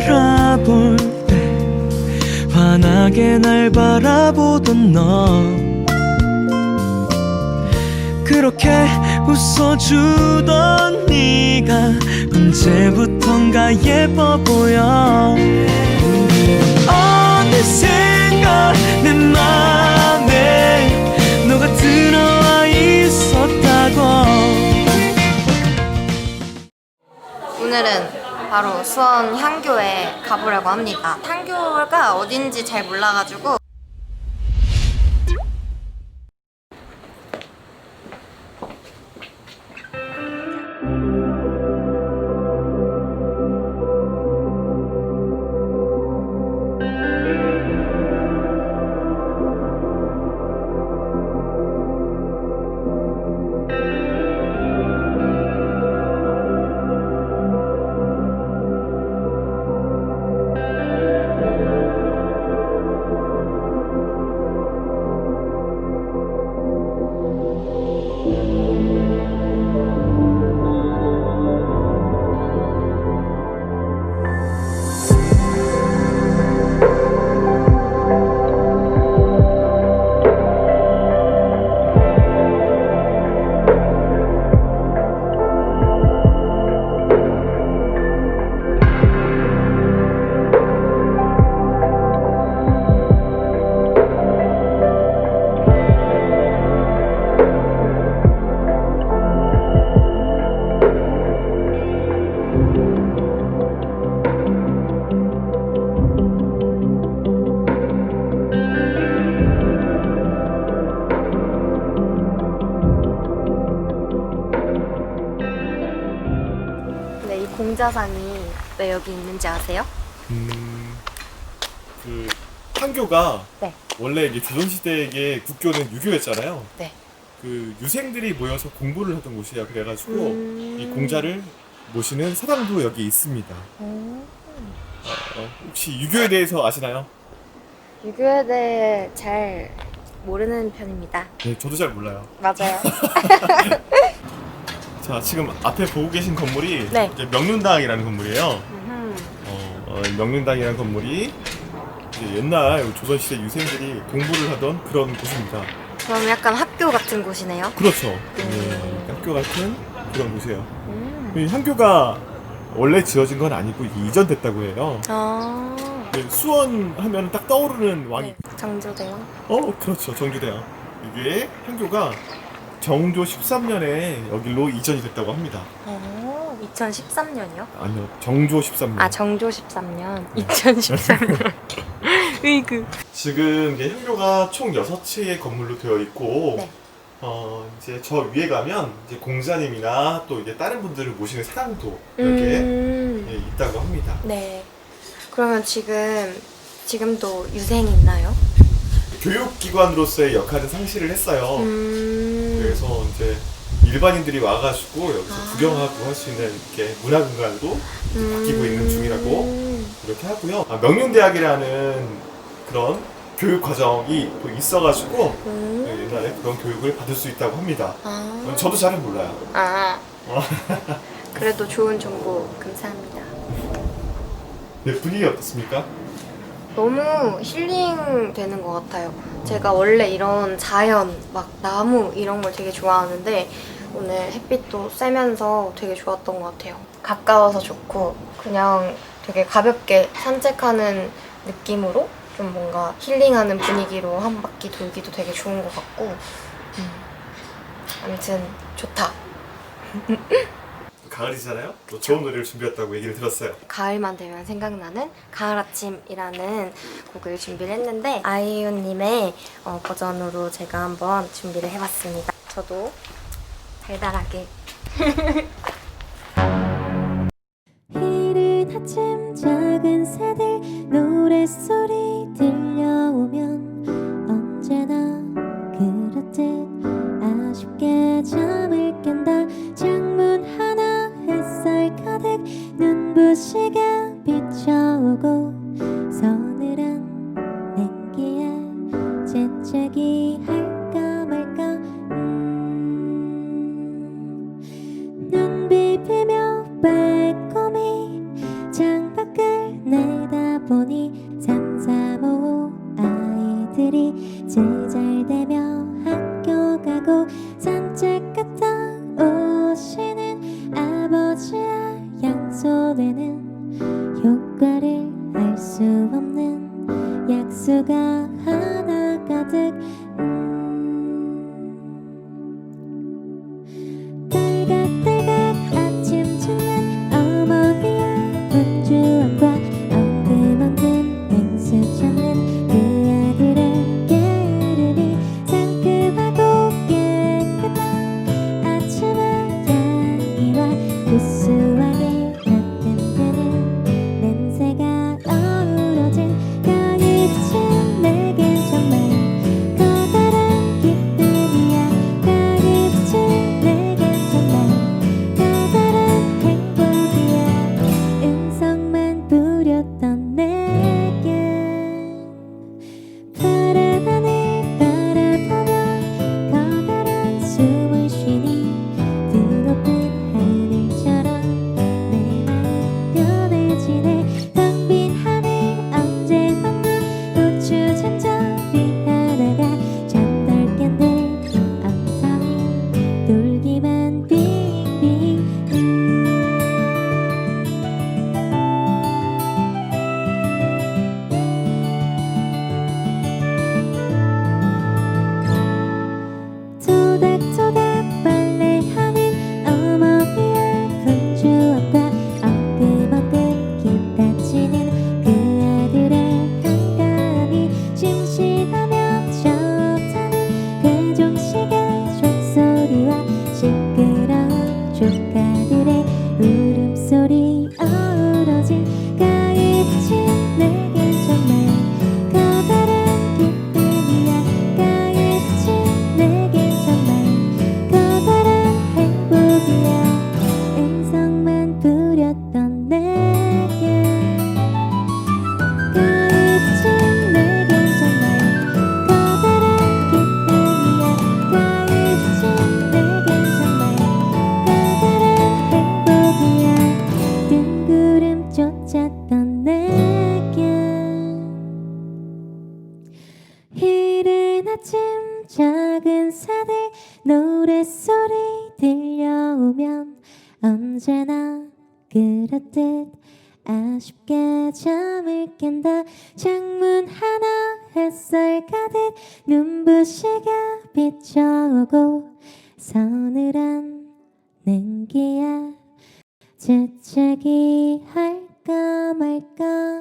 널 바라볼 때 환하게 날 바라보던 너. 그렇게 웃어주던 네가 언제부턴가 예뻐 보여 바로 수원 향교에 가보려고 합니다. 향교가 어딘지 잘 몰라가지고 공자상이 왜 여기 있는지 아세요? 음, 그 판교가 네. 원래 이게 조선시대의 국교는 유교였잖아요. 네. 그 유생들이 모여서 공부를 하던 곳이야. 그래가지고 음. 이 공자를 모시는 사당도 여기 있습니다. 음, 어, 혹시 유교에 대해서 아시나요? 유교에 대해 잘 모르는 편입니다. 네, 저도 잘 몰라요. 맞아요. 자, 지금 앞에 보고 계신 건물이 네. 이제 명륜당이라는 건물이에요. 음흠. 어, 어, 명륜당이라는 건물이 이제 옛날 조선시대 유생들이 공부를 하던 그런 곳입니다. 그럼 약간 학교 같은 곳이네요. 그렇죠. 음. 네, 학교 같은 그런 곳이에요. 음. 이 한교가 원래 지어진 건 아니고 이게 이전됐다고 해요. 아. 네, 수원 하면 딱 떠오르는 왕이 네. 장조대왕. 어 그렇죠 정주대왕 이게 한교가 정조 13년에 여기로 이전이 됐다고 합니다. 어, 2013년이요? 아니요 정조 13년. 아, 정조 13년. 2013년. 으이그. 지금 이게 한교가 총 6채의 건물로 되어 있고 네. 어 이제 저 위에 가면 이제 공자님이나 또 이제 다른 분들을 모시는 사당도 이렇게 음. 예, 있다고 합니다. 네. 그러면 지금 지금도 유생이 있나요? 교육기관으로서의 역할은 상실을 했어요. 음. 그래서 이제 일반인들이 와가지고 여기서 아. 구경하고 할 수 있는 이렇게 문화 공간도 바뀌고 있는 중이라고 음. 이렇게 하고요. 아, 명륜대학이라는 그런 교육 과정이 또 있어가지고 음. 옛날에 그런 교육을 받을 수 있다고 합니다. 아. 저도 잘은 몰라요. 아. 어. 그래도 좋은 정보 감사합니다. 네, 분위기 어떻습니까? 너무 힐링 되는 것 같아요. 제가 원래 이런 자연, 막 나무 이런 걸 되게 좋아하는데 오늘 햇빛도 쐬면서 되게 좋았던 것 같아요. 가까워서 좋고 그냥 되게 가볍게 산책하는 느낌으로 좀 뭔가 힐링하는 분위기로 한 바퀴 돌기도 되게 좋은 것 같고 음. 아무튼 좋다. 가을이잖아요. 또 좋은 노래를 준비했다고 얘기를 들었어요. 가을만 되면 생각나는 가을 아침이라는 곡을 준비를 했는데 아이유님의 어, 버전으로 제가 한번 준비를 해봤습니다. 저도 달달하게 갑자기 할까 말까. 음, 눈 비비며 빨꼼히 창밖을 내다보니 삼삼오오 아이들이 제잘대며 학교 가고 산책 갔다 오시는 아버지와 양손에는 효과를 알 수 없는 약수가 magic 구름 쫓았던 내게. 이른 아침 작은 새들 노랫소리 들려오면 언제나 그렇듯 아쉽게 잠을 깬다. 창문 하나 햇살 가득 눈부시게 비춰오고 서늘한 냉기야. 재채기 할까 말까?